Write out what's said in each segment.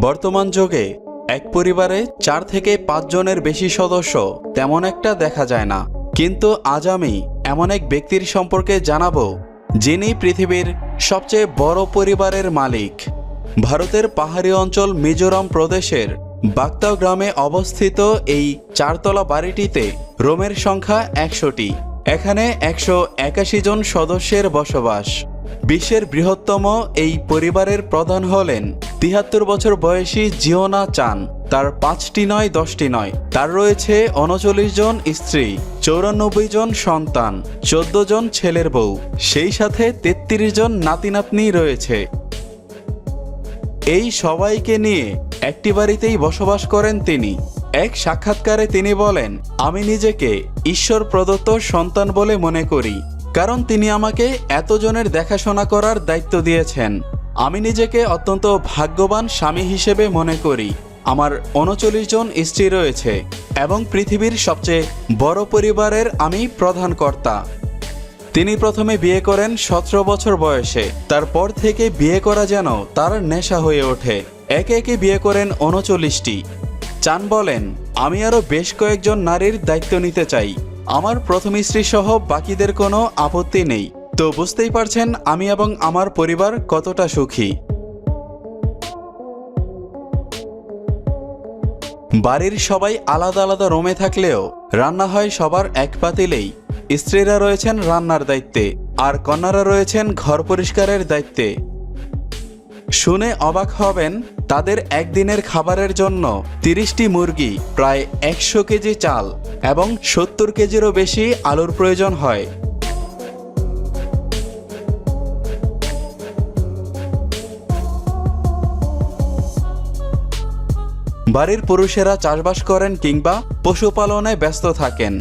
বর্তমান যুগে এক পরিবারে চার থেকে পাঁচজনের বেশি সদস্য তেমন একটা দেখা যায় না। কিন্তু আজ আমি এমন এক ব্যক্তির সম্পর্কে জানাব, যিনি পৃথিবীর সবচেয়ে বড় পরিবারের মালিক। ভারতের পাহাড়ি অঞ্চল মিজোরাম প্রদেশের বাগতাও গ্রামে অবস্থিত এই চারতলা বাড়িটিতে রোমের সংখ্যা একশোটি। এখানে একশো একাশি জন সদস্যের বসবাস। বিশ্বের বৃহত্তম এই পরিবারের প্রধান হলেন তিহাত্তর বছর বয়সী জিওনা চান। তার পাঁচটি নয়, দশটি নয়। তার রয়েছে উনচল্লিশ জন স্ত্রী, চৌরানব্বই জন সন্তান, চোদ্দ জন ছেলের বউ। সেই সাথে তেত্রিশ জন নাতি নাতনি রয়েছে। এই সবাইকে নিয়ে একটি বাড়িতেই বসবাস করেন তিনি। এক সাক্ষাৎকারে তিনি বলেন, আমি নিজেকে ঈশ্বর প্রদত্ত সন্তান বলে মনে করি, কারণ তিনি আমাকে এতজনের দেখাশোনা করার দায়িত্ব দিয়েছেন। আমি নিজেকে অত্যন্ত ভাগ্যবান স্বামী হিসেবে মনে করি। আমার উনচল্লিশ জন স্ত্রী রয়েছে এবং পৃথিবীর সবচেয়ে বড় পরিবারের আমি প্রধান কর্তা। তিনি প্রথমে বিয়ে করেন সতেরো বছর বয়সে। তারপর থেকে বিয়ে করা যেন তার নেশা হয়ে ওঠে। একে একে বিয়ে করেন উনচল্লিশটি। চান বলেন, আমি আরও বেশ কয়েকজন নারীর দায়িত্ব নিতে চাই। আমার প্রথম স্ত্রী সহ বাকিদের কোনো আপত্তি নেই। তো বুঝতেই পারছেন আমি এবং আমার পরিবার কতটা সুখী। বাড়ির সবাই আলাদা আলাদা রুমে থাকলেও রান্না হয় সবার এক পাতিলেই। স্ত্রীরা রয়েছেন রান্নার দায়িত্বে, আর কন্যারা রয়েছেন ঘর পরিষ্কারের দায়িত্বে। শুনে অবাক হবেন, তাদের একদিনের খাবারের জন্য তিরিশটি মুরগি, প্রায় একশো কেজি চাল এবং সত্তর কেজিরও বেশি আলুর প্রয়োজন হয়। বাড়ির পুরুষেরা চাষবাস করেন কিংবা পশুপালনে ব্যস্ত থাকেন।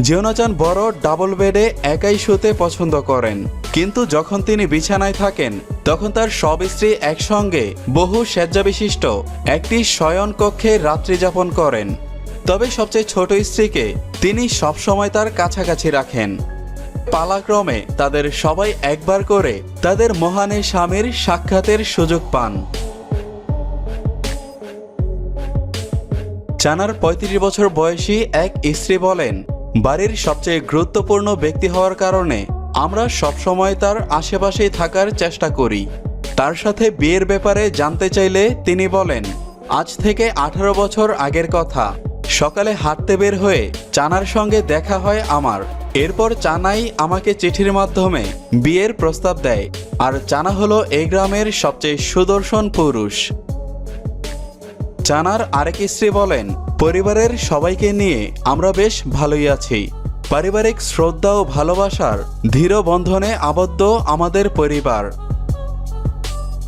জিওনাচান বড় ডাবল বেডে একাই শুতে পছন্দ করেন। কিন্তু যখন তিনি বিছানায় থাকেন, তখন তার সব স্ত্রী একসঙ্গে বহু বিশিষ্ট একটি শয়ন কক্ষে রাত্রি যাপন করেন। তবে সবচেয়ে ছোট স্ত্রীকে তিনি সবসময় তার কাছাকাছি রাখেন। পালাক্রমে তাদের সবাই একবার করে তাদের মহানে স্বামীর সাক্ষাতের সুযোগ পান। চানার ৩৫ বছর বয়সী এক স্ত্রী বলেন, বাড়ির সবচেয়ে গুরুত্বপূর্ণ ব্যক্তি হওয়ার কারণে আমরা সবসময় তার আশেপাশেই থাকার চেষ্টা করি। তার সাথে বিয়ের ব্যাপারে জানতে চাইলে তিনি বলেন, আজ থেকে আঠারো বছর আগের কথা। সকালে হাঁটতে বের হয়ে চানার সঙ্গে দেখা হয় আমার। এরপর চানাই আমাকে চিঠির মাধ্যমে বিয়ের প্রস্তাব দেয়, আর চানা হলো এই গ্রামের সবচেয়ে সুদর্শন পুরুষ। চানার আরেক স্ত্রী বলেন, পরিবারের সবাইকে নিয়ে আমরা বেশ ভালোই আছি। পারিবারিক শ্রদ্ধা ও ভালোবাসার ধীর বন্ধনে আবদ্ধ আমাদের পরিবার।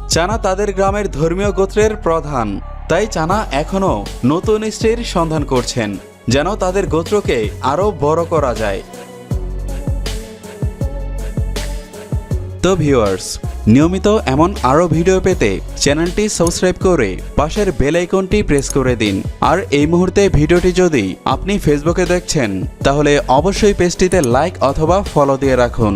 চানা তাদের গ্রামের ধর্মীয় গোত্রের প্রধান। তাই চানা এখনও নতুন স্ত্রীর সন্ধান করছেন, যেন তাদের গোত্রকে আরও বড় করা যায়। তো ভিউয়ার্স, নিয়মিত এমন আরও ভিডিও পেতে চ্যানেলটি সাবস্ক্রাইব করে পাশের বেল আইকনটি প্রেস করে দিন। আর এই মুহূর্তে ভিডিওটি যদি আপনি ফেসবুকে দেখছেন, তাহলে অবশ্যই পেজটিতে লাইক অথবা ফলো দিয়ে রাখুন।